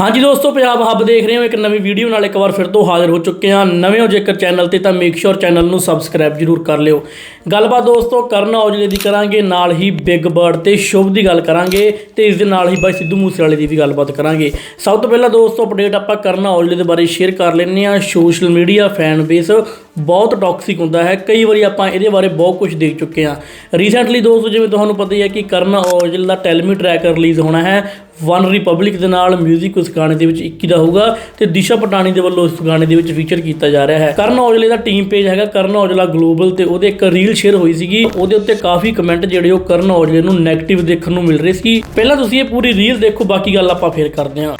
ਹਾਂਜੀ ਦੋਸਤੋ, ਪੰਜਾਬ ਹੱਬ ਦੇਖ ਰਹੇ ਹੋ, ਇੱਕ ਨਵੀਂ ਵੀਡੀਓ ਨਾਲ ਇੱਕ ਵਾਰ ਫਿਰ ਤੋਂ ਹਾਜ਼ਰ ਹੋ ਚੁੱਕੇ ਹਾਂ। ਨਵੇਂ ਹੋ ਜੇਕਰ ਚੈਨਲ ਤੇ ਤਾਂ ਮੇਕ ਸ਼ੋਰ ਚੈਨਲ ਨੂੰ ਸਬਸਕ੍ਰਾਈਬ ਜਰੂਰ ਕਰ ਲਿਓ। ਗੱਲਬਾਤ ਦੋਸਤੋ, ਕਰਨ ਔਜਲੇ ਦੀ ਕਰਾਂਗੇ, ਨਾਲ ਹੀ ਬਿਗ ਬਰਡ ਤੇ ਸ਼ੁਭ ਦੀ ਗੱਲ ਕਰਾਂਗੇ ਤੇ ਇਸ ਦੇ ਨਾਲ ਹੀ ਬਾਈ ਸਿੱਧੂ ਮੂਸੇਵਾਲੇ ਦੀ ਵੀ ਗੱਲਬਾਤ ਕਰਾਂਗੇ। ਸਭ ਤੋਂ ਪਹਿਲਾਂ ਦੋਸਤੋ ਅਪਡੇਟ ਆਪਾਂ ਕਰਨ ਔਜਲੇ ਦੇ ਬਾਰੇ ਸ਼ੇਅਰ ਕਰ ਲੈਂਦੇ ਹਾਂ। ਸੋਸ਼ਲ ਮੀਡੀਆ ਫੈਨ ਬੇਸ ਬਹੁਤ ਟੌਕਸਿਕ ਹੁੰਦਾ ਹੈ। ਕਈ ਵਾਰੀ ਆਪਾਂ ਇਹਦੇ ਬਾਰੇ ਬਹੁਤ ਕੁਝ ਦੇਖ ਚੁੱਕੇ ਹਾਂ। ਰੀਸੈਂਟਲੀ ਦੋਸਤੋ, ਜਿਵੇਂ ਤੁਹਾਨੂੰ ਪਤਾ ਹੀ ਹੈ ਕਿ ਕਰਨ ਔਜਲ ਦਾ ਟੈਲਮੀ ਟਰੈਕ ਰਿਲੀਜ਼ ਹੋਣਾ ਹੈ। ਵਨ ਰਿਪਬਲਿਕ ਦੇ ਨਾਲ 뮤직 ਉਸ ਗਾਣੇ ਦੇ ਵਿੱਚ 21 ਦਾ ਹੋਊਗਾ ਤੇ ਦਿਸ਼ਾ ਪਟਾਣੀ ਦੇ ਵੱਲੋਂ ਉਸ ਗਾਣੇ ਦੇ ਵਿੱਚ ਫੀਚਰ ਕੀਤਾ ਜਾ ਰਿਹਾ ਹੈ। ਕਰਨ ਔਜਲੇ ਦਾ ਟੀਮ ਪੇਜ ਹੈਗਾ, ਕਰਨ ਔਜਲਾ ਗਲੋਬਲ ਤੇ ਉਹਦੇ ਇੱਕ ਰੀਲ ਸ਼ੇਅਰ ਹੋਈ ਸੀਗੀ। ਉਹਦੇ ਉੱਤੇ ਕਾਫੀ ਕਮੈਂਟ ਜਿਹੜੇ ਉਹ ਕਰਨ ਔਜਲੇ ਨੂੰ ਨੈਗੇਟਿਵ ਦੇਖਣ ਨੂੰ ਮਿਲ ਰਹੇ ਸੀ। ਪਹਿਲਾਂ ਤੁਸੀਂ ਇਹ ਪੂਰੀ ਰੀਲ ਦੇਖੋ, ਬਾਕੀ ਗੱਲ ਆਪਾਂ ਫੇਰ ਕਰਦੇ ਹਾਂ।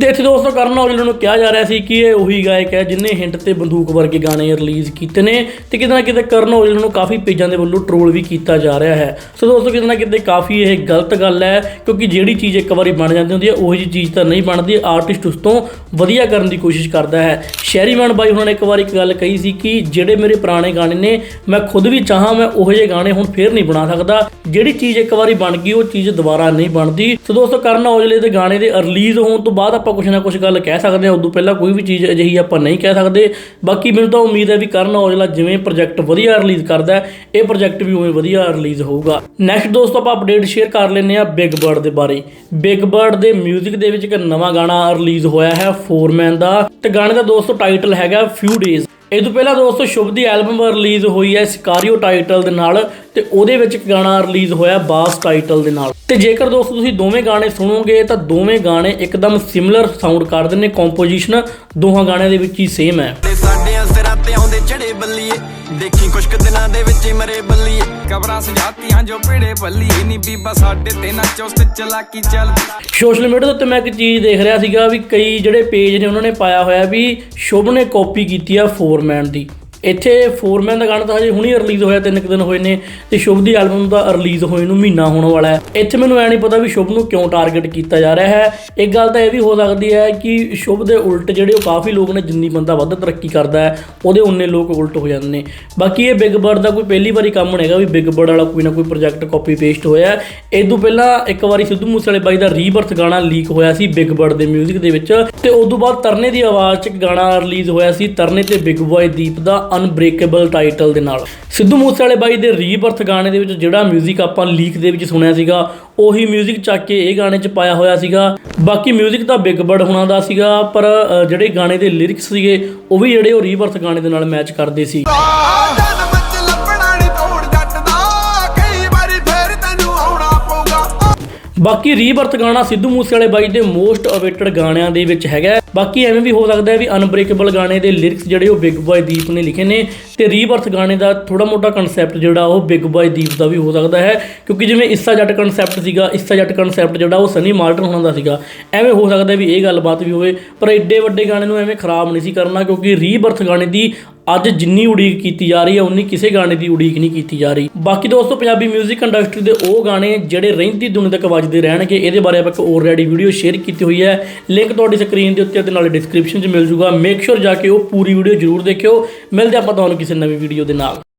ਤੇ ਇੱਥੇ ਦੋਸਤੋ ਕਰਨ ਔਜਲੇ ਨੂੰ ਕਿਹਾ ਜਾ ਰਿਹਾ ਸੀ ਕਿ ਇਹ ਉਹੀ ਗਾਇਕ ਹੈ ਜਿਨੇ ਹਿੰਟ ਤੇ ਬੰਦੂਕ ਵਰਗੇ ਗਾਣੇ ਰਿਲੀਜ਼ ਕੀਤੇ ਨੇ ਤੇ ਕਿਤੇ ਨਾ ਕਿਤੇ ਕਰਨ ਔਜਲੇ ਨੂੰ ਕਾਫੀ ਪੇਜਾਂ ਦੇ ਵੱਲੋਂ ਟ੍ਰੋਲ ਵੀ ਕੀਤਾ ਜਾ ਰਿਹਾ ਹੈ। ਸੋ ਦੋਸਤੋ ਕਿਤੇ ਨਾ ਕਿਤੇ ਕਾਫੀ ਇਹ ਗਲਤ ਗੱਲ ਹੈ ਕਿਉਂਕਿ ਜਿਹੜੀ ਚੀਜ਼ ਇੱਕ ਵਾਰੀ ਬਣ ਜਾਂਦੀ ਹੁੰਦੀ ਹੈ, ਉਹੀ ਜਿਹੀ ਚੀਜ਼ ਤਾਂ ਨਹੀਂ ਬਣਦੀ। ਆਰਟਿਸਟ ਉਸ ਤੋਂ ਵਧੀਆ ਕਰਨ ਦੀ ਕੋਸ਼ਿਸ਼ ਕਰਦਾ ਹੈ। ਸ਼ਹਿਰੀਮਨ ਬਾਈ ਉਹਨਾਂ ਨੇ ਇੱਕ ਵਾਰ ਇੱਕ ਗੱਲ ਕਹੀ ਸੀ ਕਿ ਜਿਹੜੇ ਮੇਰੇ ਪੁਰਾਣੇ ਗਾਣੇ ਨੇ, ਮੈਂ ਖੁਦ ਵੀ ਚਾਹਾਂ, ਮੈਂ ਉਹੋ ਜਿਹੇ ਗਾਣੇ ਹੁਣ ਫੇਰ ਨਹੀਂ ਬਣਾ ਸਕਦਾ। ਜਿਹੜੀ ਚੀਜ਼ ਇੱਕ ਵਾਰੀ ਬਣ ਗਈ, ਉਹ ਚੀਜ਼ ਦੁਬਾਰਾ ਨਹੀਂ ਬਣਦੀ। ਸੋ ਦੋਸਤੋ ਕਰਨ ਔਜਲੇ ਦੇ ਗਾਣੇ ਦੇ ਰਿਲੀਜ਼ ਹੋਣ ਤੋਂ ਬਾਅਦ ਆਪਾਂ ਕੁਝ ਨਾ ਕੁਝ ਗੱਲ ਕਹਿ ਸਕਦੇ ਹਾਂ, ਉਦੋਂ ਪਹਿਲਾਂ ਕੋਈ ਵੀ ਚੀਜ਼ ਅਜਿਹੀ ਆਪਾਂ ਨਹੀਂ ਕਹਿ ਸਕਦੇ। ਬਾਕੀ ਮੈਨੂੰ ਤਾਂ ਉਮੀਦ ਹੈ ਵੀ ਕਰਨ ਔਜਲਾ ਜਿਵੇਂ ਪ੍ਰੋਜੈਕਟ ਵਧੀਆ ਰਿਲੀਜ਼ ਕਰਦਾ ਇਹ ਪ੍ਰੋਜੈਕਟ ਵੀ ਉਵੇਂ ਵਧੀਆ ਰਿਲੀਜ਼ ਹੋਊਗਾ। ਨੈਕਸਟ ਦੋਸਤੋ, ਆਪਾਂ ਅਪਡੇਟ ਸ਼ੇਅਰ ਕਰ ਲੈਂਦੇ ਆ ਬਿਗ ਬਰਡ ਦੇ ਬਾਰੇ। ਬਿਗ ਬਰਡ ਦੇ 뮤직 ਦੇ ਵਿੱਚ ਇੱਕ ਨਵਾਂ ਗਾਣਾ ਰਿਲੀਜ਼ ਹੋਇਆ ਹੈ ਫੋਰਮੈਨ ਦਾ। ਤੇ ਗਾਣੇ ਦਾ ਦੋਸਤੋ ਟਾਈਟਲ ਹੈਗਾ ਫਿਊ ਡੇਜ਼ ਇਹ ਤੋਂ ਪਹਿਲਾਂ ਦੋਸਤੋ ਸ਼ੁਭ ਦੀ ਐਲਬਮ ਰਿਲੀਜ਼ ਹੋਈ ਹੈ ਸਿਕਾਰੀਓ ਟਾਈਟਲ ਦੇ ਨਾਲ ਤੇ ਉਹਦੇ ਵਿੱਚ ਇੱਕ ਗਾਣਾ ਰਿਲੀਜ਼ ਹੋਇਆ ਬਾਸ ਟਾਈਟਲ ਦੇ ਨਾਲ। ਤੇ ਜੇਕਰ ਦੋਸਤੋ ਤੁਸੀਂ ਦੋਵੇਂ ਗਾਣੇ ਸੁਣੋਗੇ ਤਾਂ ਦੋਵੇਂ ਗਾਣੇ ਇੱਕਦਮ ਸਿਮਿਲਰ ਸਾਊਂਡ ਕਰਦੇ ਨੇ ਕੰਪੋਜੀਸ਼ਨ ਦੋਹਾਂ ਗਾਣਿਆਂ ਦੇ ਵਿੱਚ ਹੀ ਸੇਮ ਹੈ। ਸਾਡੇ ਸਿਰਾਂ ਤੇ ਆਉਂਦੇ ਚੜੇ ਬੱਲੀਏ। ਦੇਖੀ ਕੁਛ ਕੁ ਦਿਨਾਂ ਦੇ ਵਿੱਚ ਮਰੇ ਬੱਲੀਏ। ਕਬਰਾਂ ਸਜਾਤੀਆਂ ਜੋ ਪੀੜੇ ਬੱਲੀਏ ਨੀ ਬੀਬਾ ਸਾਡੇ ਤੇ ਨਾ ਚੁਸਤ ਚਲਾਕੀ ਚੱਲਦੀ। ਸੋਸ਼ਲ ਮੀਡੀਆ ਦੇ ਉੱਤੇ ਮੈਂ ਇੱਕ ਚੀਜ਼ ਦੇਖ ਰਿਹਾ ਸੀਗਾ ਵੀ ਕਈ ਜਿਹੜੇ ਪੇਜ ਨੇ ਉਹਨਾਂ ਨੇ ਪਾਇਆ ਹੋਇਆ ਵੀ ਸ਼ੁਭ ਨੇ ਕਾਪੀ ਕੀਤੀ ਆ ਫੋਰਮੈਨ ਦੀ। ਇੱਥੇ ਫੋਰਮੈਨ ਦਾ ਗਾਣਾ ਤਾਂ ਹਜੇ ਹੁਣੀ ਰਿਲੀਜ਼ ਹੋਇਆ, ਤਿੰਨ ਕੁ ਦਿਨ ਹੋਏ ਨੇ ਤੇ ਸ਼ੁਭ ਦੀ ਐਲਬਮ ਦਾ ਰਿਲੀਜ਼ ਹੋਏ ਨੂੰ ਮਹੀਨਾ ਹੋਣ ਵਾਲਾ ਹੈ। ਇੱਥੇ ਮੈਨੂੰ ਐ ਨਹੀਂ ਪਤਾ ਵੀ ਸ਼ੁਭ ਨੂੰ ਕਿਉਂ ਟਾਰਗੇਟ ਕੀਤਾ ਜਾ ਰਿਹਾ ਹੈ। ਇੱਕ ਗੱਲ ਤਾਂ ਇਹ ਵੀ ਹੋ ਸਕਦੀ ਹੈ ਕਿ ਸ਼ੁਭ ਦੇ ਉਲਟ ਜਿਹੜੇ ਉਹ ਕਾਫੀ ਲੋਕ ਨੇ, ਜਿੰਨੀ ਬੰਦਾ ਵੱਧ ਤਰੱਕੀ ਕਰਦਾ ਹੈ, ਉਹਦੇ ਉਨੇ ਲੋਕ ਉਲਟ ਹੋ ਜਾਂਦੇ ਨੇ। ਬਾਕੀ ਇਹ ਬਿਗ ਬਰਡ ਦਾ ਕੋਈ ਪਹਿਲੀ ਵਾਰੀ ਕੰਮ ਨਹੀਂ ਹੈਗਾ ਵੀ ਬਿਗ ਬਰਡ ਵਾਲਾ ਕੋਈ ਨਾ ਕੋਈ ਪ੍ਰੋਜੈਕਟ ਕਾਪੀ ਪੇਸਟ ਹੋਇਆ ਇਹ ਤੋਂ ਪਹਿਲਾਂ ਇੱਕ ਵਾਰੀ ਸਿੱਧੂ ਮੂਸੇਵਾਲੇ ਬਾਈ ਦਾ ਰੀਬਰਥ ਗਾਣਾ ਲੀਕ ਹੋਇਆ ਸੀ ਬਿਗ ਬਰਡ ਦੇ 뮤직 ਦੇ ਵਿੱਚ ਤੇ ਉਸ ਤੋਂ ਬਾਅਦ ਤਰਨੇ ਦੀ ਆਵਾਜ਼ 'ਚ ਗਾਣਾ ਰਿਲੀਜ਼ ਹੋਇਆ ਸੀ, ਤਰਨੇ ਤੇ ਬਿਗ ਬੋਏ ਦੀਪ ਦਾ। ਅਨਬ੍ਰੇਕੇਬਲ ਟਾਈਟਲ ਦੇ ਨਾਲ ਸਿੱਧੂ ਮੂਸੇਵਾਲੇ ਬਾਈ ਦੇ ਰੀਬਰਥ ਗਾਣੇ ਦੇ ਵਿੱਚ ਜਿਹੜਾ 뮤직 ਆਪਾਂ ਲੀਕ ਦੇ ਵਿੱਚ ਸੁਣਿਆ ਸੀਗਾ ਉਹੀ 뮤직 ਚੱਕ ਕੇ ਇਹ ਗਾਣੇ 'ਚ ਪਾਇਆ ਹੋਇਆ ਸੀਗਾ ਬਾਕੀ 뮤직 ਤਾਂ ਬਿਗ ਬਰਡ ਹੋਣਾ ਦਾ ਸੀਗਾ ਪਰ ਅ, ਜਿਹੜੇ ਗਾਣੇ ਦੇ ਲਿਰਿਕਸ ਸੀਗੇ ਉਹ ਵੀ ਜਿਹੜੇ ਉਹ ਰੀਬਰਥ ਗਾਣੇ ਦੇ ਨਾਲ ਮੈਚ ਕਰਦੇ ਸੀ ਜਨ ਵਿੱਚ ਲੱਭਣਾ ਨੀ ਤੋੜ ਜੱਟ ਦਾ ਕਈ ਵਾਰੀ ਫੇਰ ਤੈਨੂੰ ਆਉਣਾ ਪਊਗਾ ਬਾਕੀ ਰੀਬਰਥ ਗਾਣਾ ਸਿੱਧੂ ਮੂਸੇਵਾਲੇ ਬਾਈ ਦੇ ਮੋਸਟ ਅਵੇਟਡ ਗਾਣਿਆਂ ਦੇ ਵਿੱਚ ਹੈਗਾ ਹੈ। ਬਾਕੀ ਐਵੇਂ ਵੀ ਹੋ ਸਕਦਾ ਹੈ ਵੀ ਅਨਬ੍ਰੇਕੇਬਲ ਗਾਣੇ ਦੇ ਲਿਰਿਕਸ ਜਿਹੜੇ ਉਹ ਬਿਗ ਬॉय ਦੀਪ ਨੇ ਲਿਖੇ ਨੇ ਤੇ ਰੀਬਰਥ ਗਾਣੇ ਦਾ ਥੋੜਾ ਮੋਟਾ ਕਨਸੈਪਟ ਜਿਹੜਾ ਉਹ ਬਿਗ ਬॉय ਦੀਪ ਦਾ ਵੀ ਹੋ ਸਕਦਾ ਹੈ, ਕਿਉਂਕਿ ਜਿਵੇਂ ਇਸਾ ਜੱਟ ਕਨਸੈਪਟ ਸੀਗਾ ਇਸਾ ਜੱਟ ਕਨਸੈਪਟ ਜਿਹੜਾ ਉਹ ਸਨੀ ਮਾਲਟਨ ਹੋਣਾ ਦਾ ਸੀਗਾ, ਐਵੇਂ ਹੋ ਸਕਦਾ ਵੀ ਇਹ ਗੱਲਬਾਤ ਵੀ ਹੋਵੇ, ਪਰ ਐਡੇ ਵੱਡੇ ਗਾਣੇ ਨੂੰ ਐਵੇਂ ਖਰਾਬ ਨਹੀਂ ਸੀ ਕਰਨਾ, ਕਿਉਂਕਿ ਰੀਬਰਥ ਗਾਣੇ ਦੀ ਅੱਜ ਜਿੰਨੀ ਉਡੀਕ ਕੀਤੀ ਜਾ ਰਹੀ ਹੈ, ਉਨੀ ਕਿਸੇ ਗਾਣੇ ਦੀ ਉਡੀਕ ਨਹੀਂ ਕੀਤੀ ਜਾ ਰਹੀ। ਬਾਕੀ ਦੋਸਤੋ, ਪੰਜਾਬੀ 뮤직 ਇੰਡਸਟਰੀ ਦੇ ਉਹ ਗਾਣੇ ਜਿਹੜੇ ਰਹਿੰਦੀ ਦੁਨੀਆ ਤੱਕ ਵੱਜਦੇ ਰਹਿਣਗੇ, ਇਹਦੇ ਬਾਰੇ ਆਪਾਂ ਇੱਕ ਆਲਰੇਡੀ ਵੀਡੀਓ ਸ਼ੇਅਰ ਕੀਤੀ ਹੋਈ ਹੈ ਲਿੰਕ ਤੁਹਾਡੀ ਸਕਰੀਨ ਦੇ ਉੱਤੇ ਤੇ ਨਾਲੇ ਡਿਸਕ੍ਰਿਪਸ਼ਨ 'ਚ ਮਿਲ ਜੂਗਾ। ਮੇਕ ਸ਼ੋਰ ਜਾ ਕੇ ਉਹ ਪੂਰੀ ਵੀਡੀਓ ਜ਼ਰੂਰ ਦੇਖਿਓ। ਮਿਲਦੇ ਆਪਾਂ ਤੁਹਾਨੂੰ ਕਿਸੇ ਨਵੀਂ ਵੀਡੀਓ ਦੇ ਨਾਲ।